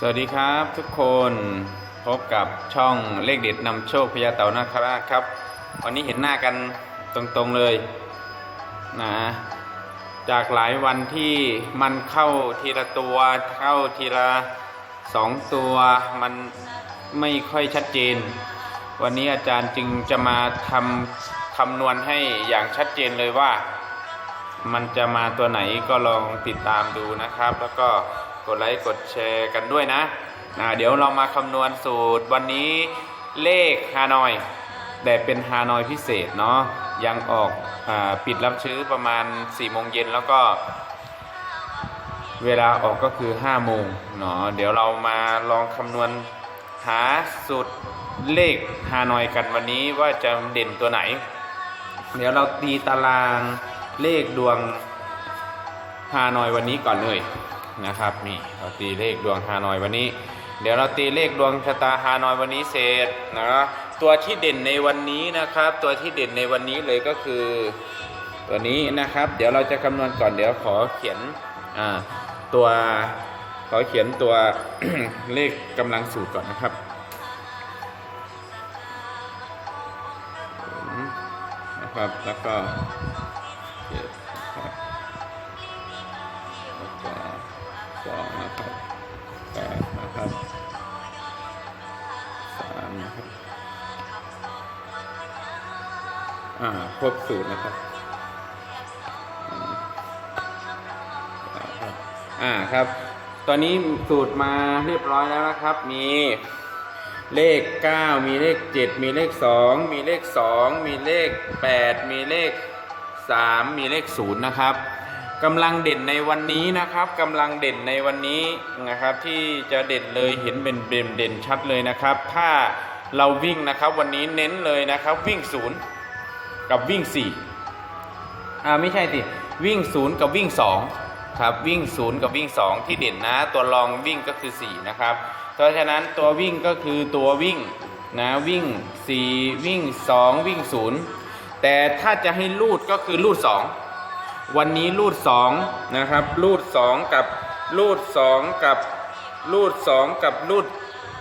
สวัสดีครับทุกคนพบกับช่องเลขเด็ดนำโชคพญาเต่านาคราชครับ วันนี้เห็นหน้ากันตรงๆเลยนะจากหลายวันที่มันเข้าทีละตัวเข้าทีละสองตัวมันไม่ค่อยชัดเจน วันนี้อาจารย์จึงจะมาทำคำนวณให้อย่างชัดเจนเลยว่า มันจะมาตัวไหนก็ลองติดตามดูนะครับ แล้วก็ กดไลค์กดแชร์กันด้วยนะนะเดี๋ยวเรามาคำนวณสูตรวันนี้เลขฮานอย แต่เป็นฮานอยพิเศษเนาะยังออกอปิดรับชื้อประมาณ4โมงเย็นแล้วก็เวลาออกก็คือ5โมงเนาะเดี๋ยวเรามาลองคำนวณหาสูตรเลขฮานอยกันวันนี้ว่าจะเด่นตัวไหน เดี๋ยวเราตีตารางเลขดวงฮานอยวันนี้ก่อนเลย นะครับนี่เราตีเลขดวงฮานอยวันนี้ เดี๋ยวเราตีเลขดวงชะตาฮานอยวันนี้เสร็จนะตัวที่เด่นในวันนี้นะครับ ตัวที่เด่นในวันนี้เลยก็คือตัวนี้นะครับ เดี๋ยวเราจะคำนวณก่อนเดี๋ยวขอเขียนอ่าตัวขอเขียนตัวเลขกำลังสูตรก่อนนะครับนะครับแล้วก็ รบสูตรนะครับอ่าครับ ตอนนี้สูตรมาเรียบร้อยแล้วนะครับ มีเลข 9 มีเลข 7 มีเลข 2 มีเลข 2 มีเลข 8 มีเลข 3 มีเลข 0 นะครับกำลังเด่นในวันนี้นะครับกำลังเด่นในวันนี้นะครับ ที่จะเด่นเลยเห็นเป็นเด่นเด่นชัดเลยนะครับ ถ้าเราวิ่งนะครับ วันนี้เน้นเลยนะครับ วิ่ง0 กับวิ่ง4อ่าไม่ใช่สิวิ่ง 0 กับวิ่ง 2 ครับ วิ่ง 0 กับวิ่ง 2 ที่เด่นนะ ตัวรองวิ่งก็คือ 4 นะครับ เพราะฉะนั้นตัววิ่งก็คือตัววิ่งนะวิ่ง 4 วิ่ง 2 วิ่ง 0 แต่ถ้าจะให้ลูดก็คือลูด 2 วันนี้ลูด 2 นะครับ ลูด 2 กับลูด 2 กับลูด 2 กับลูด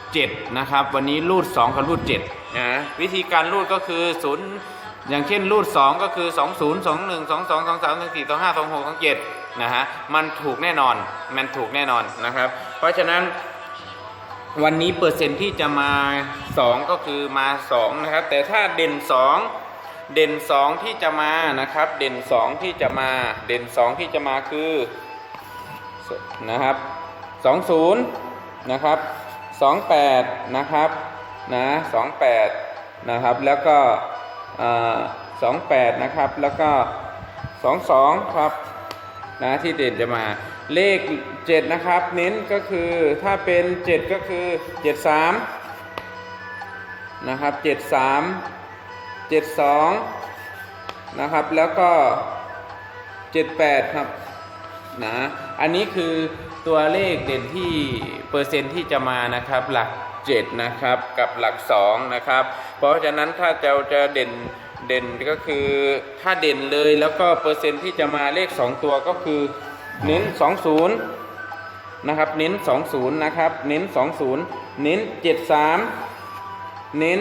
7นะครับ วันนี้รูด 2 กับรูด7นะวิธีการรูดก็คือ 0 อย่างเช่นรูด 2 ก็คือ 2 0 2 1 2 2 2 3 2 4 2 5 2 6 2 7นะฮะมันถูกแน่นอนมันถูกแน่นอนนะครับ เพราะฉะนั้นวันนี้เปอร์เซ็นที่จะมา 2 ก็คือมา2นะครับแต่ถ้าเด่น 2 เด่น 2 ที่จะมานะครับ เด่น 2 ที่จะมาเด่น 2 ที่จะมาคือนะครับ20นะครับ28นะครับนะ28นะครับแล้วก็ สอ่า28นะครับ แล้วก็22ครับนะที่เด่นจะมาเลข7นะครับ เน้นก็คือถ้าเป็น7ก็คือ73นะครับ73 72นะครับแล้วก็78ครับนะอันนี้คือตัวเลขเด่นที่เปอร์เซ็นต์ที่จะมานะครับหลัก 7 นะครับกับหลัก2นะครับ เพราะฉะนั้นถ้าจะจะเด่นเด่นก็คือถ้าเด่นเลยแล้วก็เปอร์เซ็นต์ที่จะมาเลข 2 ตัวก็คือเน้น 20 นะครับ เน้น 20 นะครับ เน้น 20 เน้น 73 เน้น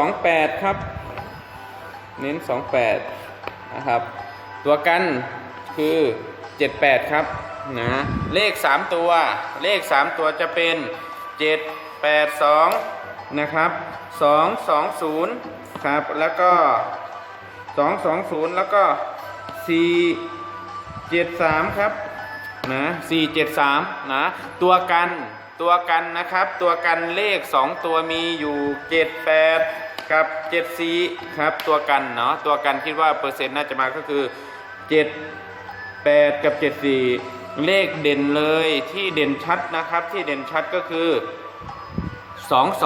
28 ครับ เน้น 28 นะครับ ตัวกันคือ 78 ครับนะเลข 3 ตัว เลข 3 ตัวจะเป็น 7 8 2 นะครับ 2 2 0 ครับ แล้วก็ 2 2 0 แล้วก็ 4 7 3 ครับ นะ 4 7 3 นะ ตัวกัน ตัวกันนะครับ ตัวกันเลข 2 ตัวมีอยู่ 7 8 กับ 7 4 ครับ ตัวกันเนาะ ตัวกันคิดว่าเปอร์เซ็นต์น่าจะมาก็คือ 7 8 กับ 7 4เลขเด่นเลยที่เด่นชัดนะครับที่เด่นชัดก็คือ 2 2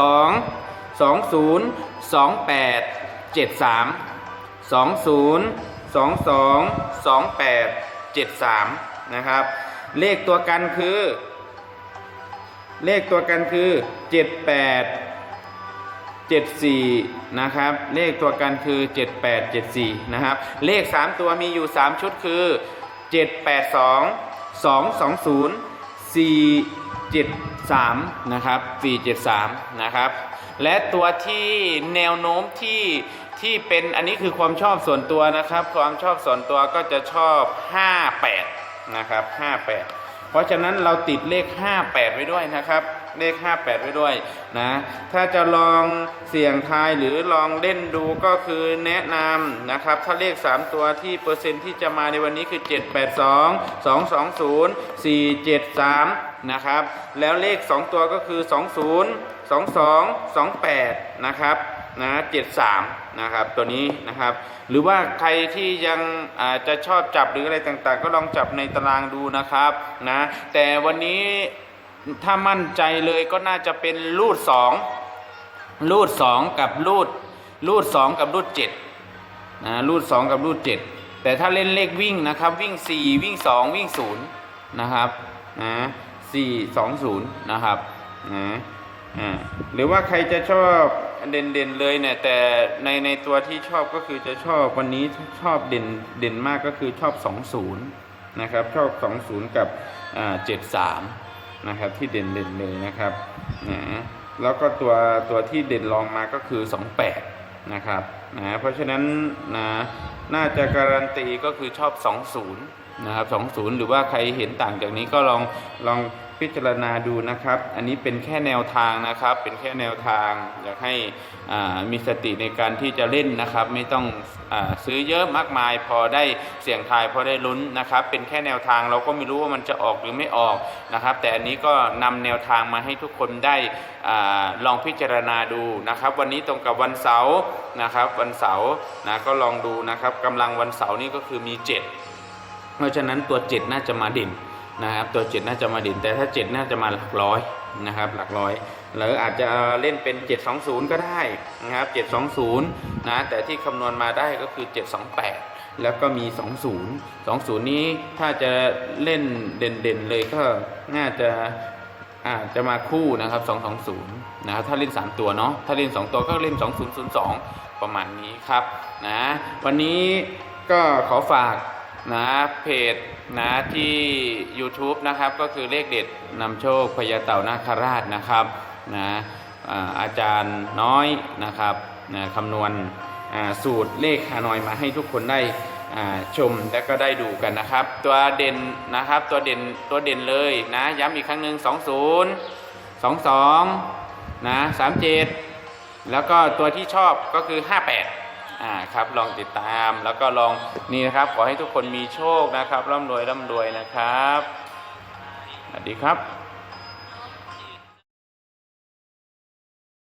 2 0 2 8 7 3 2 0 2 2 2 8 7 3 นะครับ เลขตัวกันคือ เลขตัวกันคือ 78 74 นะครับ เลขตัวกันคือ 78 74 นะครับ เลข 3 ตัวมีอยู่ 3 ชุดคือ 782 220 4 473 นะครับ 473 นะครับ และตัวที่แนวโน้มที่ที่เป็นอันนี้คือความชอบส่วนตัวนะครับ ความชอบส่วนตัวก็จะชอบ 58 นะครับ 58 เพราะฉะนั้นเราติดเลข 58 ไว้ด้วยนะครับ เลข 58 ไว้ด้วยนะ ถ้าจะลองเสี่ยงทายหรือลองเล่นดูก็คือแนะนำนะครับ ถ้าเลข 3 ตัวที่เปอร์เซ็นต์ที่จะมาในวันนี้คือ 782 220 473 นะครับ แล้วเลข 2 ตัวก็คือ 20 22 28 นะครับนะ73 นะครับ ตัวนี้นะครับ หรือว่าใครที่ยังอาจจะชอบจับหรืออะไรต่างๆ ก็ลองจับในตารางดูนะครับนะแต่วันนี้ ถ้ามั่นใจเลยก็น่าจะเป็นรูด2รูด2กับรูดรูด2กับรูด7นะรูด2กับรูด7แต่ถ้าเล่นเลขวิ่งนะครับ วิ่ง4วิ่ง2วิ่ง0นย์นะครับนะ4 2 0นย์นะครับนะอ่าหรือว่าใครจะชอบเด่นเด่นๆเลยเนี่ยแต่ในในตัวที่ชอบก็คือจะชอบวันนี้ชอบเด่นเด่นมากก็คือชอบ 20 นะครับ ชอบ 20 กับอ่า73 นะครับที่เด่นเด่นเลยนะครับนะแล้วก็ตัวตัวที่เด่นรองมาก็คือ 28 นะครับนะเพราะฉะนั้นนะน่าจะการันตีก็คือชอบ 20 นะครับ 20 หรือว่าใครเห็นต่างจากนี้ก็ลองลอง พิจารณาดูนะครับ อันนี้เป็นแค่แนวทางนะครับ เป็นแค่แนวทาง อยากให้มีสติในการที่จะเล่นนะครับ ไม่ต้องอซื้อเยอะมากมาย พอได้เสี่ยงทายพอได้ลุ้นนะครับ เป็นแค่แนวทางเราก็ไม่รู้ว่ามันจะออกหรือไม่ออกนะครับ แต่อันนี้ก็นำแนวทางมาให้ทุกคนได้อลองพิจารณาดูนะครับ วันนี้ตรงกับวันเสาร์นะครับ วันเสาร์นะก็ลองดูนะครับกำลังวันเสาร์นี่ก็คือมี 7 เพราะฉะนั้นตัว 7 น่าจะมาเด่น นะครับ ตัว7น่าจะมาเด่นแต่ถ้า7น่าจะมาหลักร้อยนะครับ หลักร้อยหรืออาจจะเล่นเป็น 720 ก็ได้นะครับ 720 นะ แต่ที่คำนวณมาได้ก็คือ 728 แล้วก็มี 20 20 นี้ถ้าจะเล่นเด่นๆเลยก็น่าจะอาจจะมาคู่นะครับ 220 นะครับ ถ้าเล่น 3 ตัวเนาะ ถ้าเล่น 2 ตัวก็เล่น 2002 ประมาณนี้ครับ นะ วันนี้ก็ขอฝาก นะเพจนะที่ YouTube นะครับก็คือเลขเด็ดนำโชคพญาเต่านาคราชนะครับนะอาจารย์น้อยนะครับนะคำนวณสูตรเลขฮานอยมาให้ทุกคนได้ชมและก็ได้ดูกันนะครับ ตัวเด่นนะครับตัวเด่นตัวเด่นเลยนะย้ำอีกครั้งหนึ่ง20 22นะ37 แล้วก็ตัวที่ชอบก็คือ 58 อ่าครับลองติดตามแล้วก็ลองนี่นะครับขอให้ทุกคนมีโชคนะครับร่ำรวยร่ำรวยนะครับสวัสดีครับ